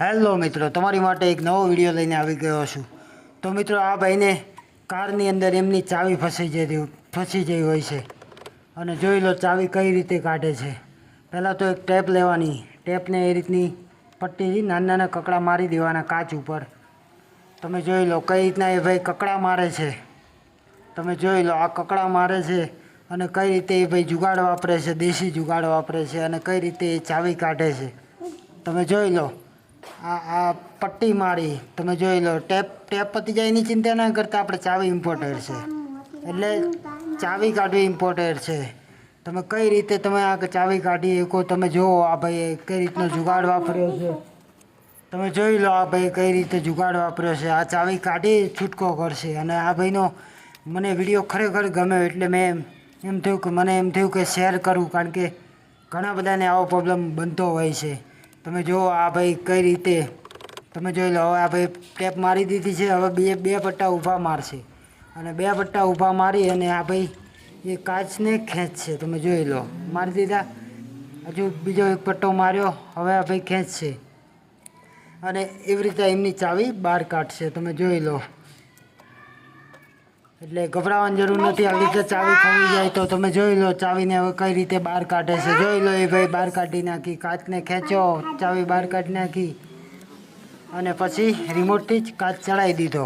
Hello મિત્રો, તમારી માટે એક નવો વીડિયો લઈને આવી ગયો છું. તો મિત્રો, આ ભાઈને કારની અંદર એમની ચાવી ફસી જતી ફસી જઈ હોય છે. અને જોઈ લો, ચાવી કઈ રીતે કાઢે છે. પહેલાં તો એક ટેપ લેવાની. ટેપને એ રીતની પટ્ટી નાના નાના કકડા મારી દેવાના કાચ ઉપર. તમે જોઈ લો, કઈ રીતના એ ભાઈ કકડા મારે છે. તમે જોઈ લો, આ કકડા મારે છે અને કઈ રીતે એ ભાઈ જુગાડ વાપરે છે, દેશી જુગાડ વાપરે છે અને કઈ રીતે એ ચાવી કાઢે છે. તમે જોઈ લો. આ આ પટ્ટી મારી, તમે જોઈ લો, ટેપ ટેપ પતી જાય એની ચિંતા ના કરતા આપણે ચાવી ઇમ્પોર્ટેડ છે. એટલે ચાવી કાઢવી ઇમ્પોર્ટેડ છે. તમે કઈ રીતે તમે આ ચાવી કાઢી શકો તમે જુઓ આ ભાઈ કઈ રીતનો જુગાડ વાપર્યો છે. તમે જોઈ લો આ ભાઈ કઈ રીતે જુગાડ વાપર્યો છે. આ ચાવી કાઢી છૂટકો કરશે. અને આ ભાઈનો મને વીડિયો ખરેખર ગમ્યો એટલે મેં એમ થયું કે, મને એમ થયું કે શેર કરું, કારણ કે ઘણા બધાને આવો પ્રોબ્લેમ બનતો હોય છે. તમે જુઓ આ ભાઈ કઈ રીતે, તમે જોઈ લો, હવે આ ભાઈ ટેપ મારી દીધી છે, હવે બે બે પટ્ટા ઊભા મારશે. અને બે પટ્ટા ઊભા મારી અને આ ભાઈ એ કાચને ખેંચશે, તમે જોઈ લો. મારી દીધા. હજુ બીજો એક પટ્ટો માર્યો, હવે આ ભાઈ ખેંચશે. અને એવી રીતે એમની ચાવી બહાર કાઢશે, તમે જોઈ લો. એટલે ગભરાવાની જરૂર નથી. આવી રીતે ચાવી ખોવી જાય તો તમે જોઈ લો ચાવીને હવે કઈ રીતે બહાર કાઢે છે. જોઈ લો એ ભાઈ બહાર કાઢી નાખી. કાચને ખેંચો ચાવી બહાર કાઢી નાખી. અને પછી રિમોટથી જ કાચ ચડાવી દીધો.